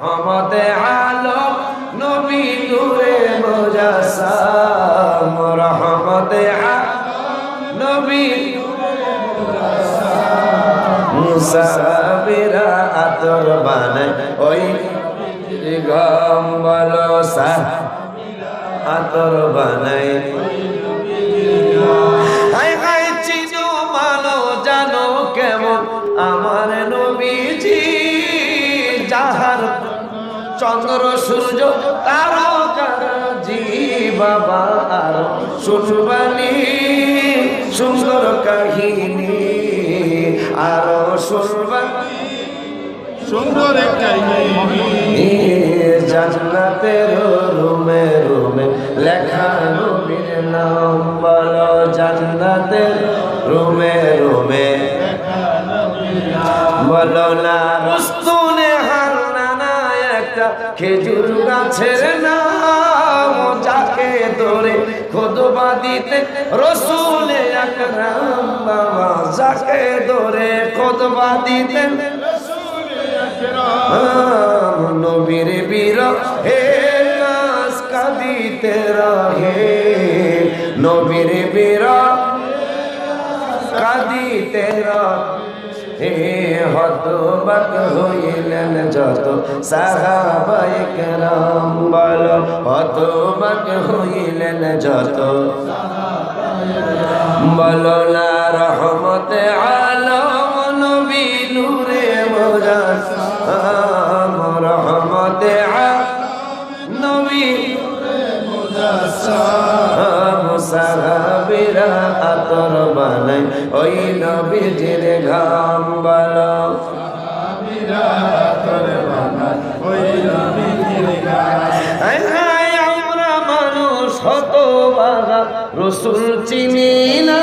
আমাদে আলো, নবী নূরে মুজাসসাম রহমতে নবী মুসাফিরা আতর বানায়। ওই গম বলো সা আতর মানো জানো কেমন? আমার নবীজি, যাহার চন্দ্র সূর্য বাবা আর শুনবানি সুন্দর কাহিনী আর শুনবানি সুন্দর জান্নাতের রুমে রুমে লেখা নবীর নাম বলো জান্নাতের রুমে রুমে বলো না রুস্তুনে একটা খেজুর গাছের নাম যাকে ধরে খোদবা দিতে রসুলে আকরাম বাবা, যাকে ধরে খোদবা দিতেন নবীর বীর হে নাস কাঁদিতে রহে। নবীর বীর কাঁদিতে হে হতবাক হইলেন যত সাহাবাই কেরাম বল, হতবাক হইলেন যত বলো না রহমতে আলম নবী নূরে মুজাসসাম রহমতে নবী মুসাহাবিরা আতর বানাই। ওই নবীজির ঘাম বলো। হায় হায়, আমরা মানুষ হত বাধা রসুল চিনি না।